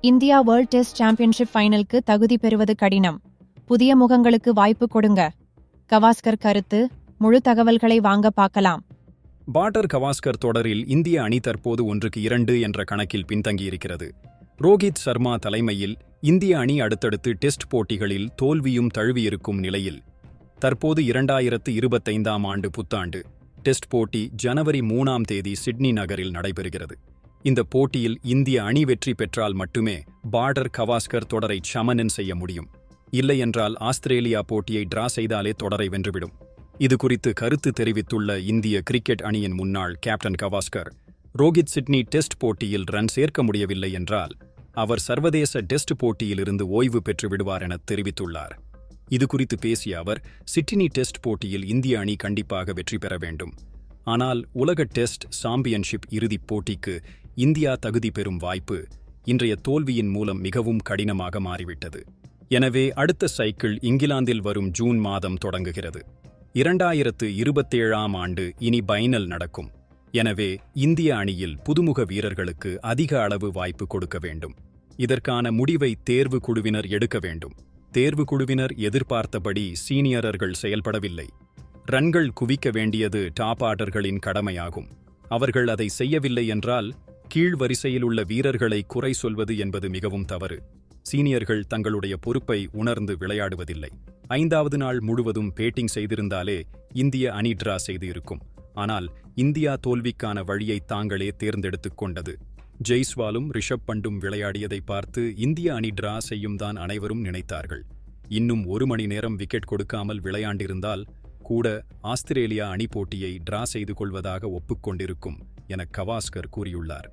India world test championship ஃபைனலுக்கு தகுதி பெறுவது கடினம். புதிய முகங்களுக்கு வாய்ப்பு கொடுங்க. கவாஸ்கர் கருத்து முழு தகவல்களை வாங்க பார்க்கலாம். பாட்டர் கவாஸ்கர் தொடரில் இந்திய அணி தற்போது ஒன்றுக்கு இரண்டு என்ற கணக்கில் பின்தங்கியிருக்கிறது. ரோஹித் சர்மா தலைமையில் இந்திய அணி அடுத்தடுத்து டெஸ்ட் போட்டிகளில் தோல்வியும் தழுவியிருக்கும் நிலையில். தற்போது இரண்டாயிரத்து இருபத்தைந்தாம் ஆண்டு புத்தாண்டு. டெஸ்ட் போட்டி ஜனவரி மூணாம் தேதி சிட்னி நகரில் நடைபெறுகிறது. இந்த போட்டியில் இந்திய அணி வெற்றி பெற்றால் மட்டுமே பார்டர் கவாஸ்கர் தொடரை சமனன் செய்ய முடியும். இல்லையென்றால் ஆஸ்திரேலியா போட்டியை டிரா செய்தாலே தொடரை வென்றுவிடும். இது குறித்து கருத்து தெரிவித்துள்ள இந்திய கிரிக்கெட் அணியின் முன்னாள் captain Gavaskar Rohit Sydney test போட்டியில் ரன் சேர்க்க முடியவில்லை என்றால் அவர் சர்வதேச டெஸ்ட் போட்டியிலிருந்து ஓய்வு பெற்று விடுவார் என தெரிவித்துள்ளார். இது குறித்து பேசிய அவர் சிட்னி டெஸ்ட் போட்டியில் இந்திய அணி கண்டிப்பாக வெற்றி பெற வேண்டும். ஆனால் உலக டெஸ்ட் சாம்பியன்ஷிப் இறுதிப் போட்டிக்கு இந்தியா தகுதி பெறும் வாய்ப்பு இன்றைய தோல்வியின் மூலம் மிகவும் கடினமாக மாறிவிட்டது. எனவே அடுத்த சைக்கிள் இங்கிலாந்தில் வரும் ஜூன் மாதம் தொடங்குகிறது. இரண்டாயிரத்து இருபத்தேழாம் ஆண்டு இனி பைனல் நடக்கும். எனவே இந்திய அணியில் புதுமுக வீரர்களுக்கு அதிக அளவு வாய்ப்பு கொடுக்க வேண்டும். இதற்கான முடிவை தேர்வு குழுவினர் எடுக்க வேண்டும். தேர்வு குழுவினர் எதிர்பார்த்தபடி சீனியரர்கள் செயல்படவில்லை. ரன்கள் குவிக்க வேண்டியது டாப் ஆர்டர்களின் கடமையாகும். அவர்கள் அதை செய்யவில்லை என்றால் கீழ் வரிசையில் உள்ள வீரர்களை குறை சொல்வது என்பது மிகவும் தவறு. சீனியர்கள் தங்களுடைய பொறுப்பை உணர்ந்து விளையாடுவதில்லை. ஐந்தாவது நாள் முழுவதும் பேட்டிங் செய்திருந்தாலே இந்திய அணி டிரா செய்து இருக்கும் ஆனால் இந்தியா தோல்விக்கான வழியை தாங்களே தேர்ந்தெடுத்துக் கொண்டது. ஜெய்ஸ்வாலும் ரிஷப் பண்டும் விளையாடியதை பார்த்து இந்திய அணி டிரா செய்யும் தான் அனைவரும் நினைத்தார்கள். இன்னும் ஒரு மணி நேரம் விக்கெட் கொடுக்காமல் விளையாண்டிருந்தால் கூட ஆஸ்திரேலியா அணி போட்டியை டிரா செய்து கொள்வதாக ஒப்புக்கொண்டிருக்கும் என கவாஸ்கர் கூறியுள்ளார்.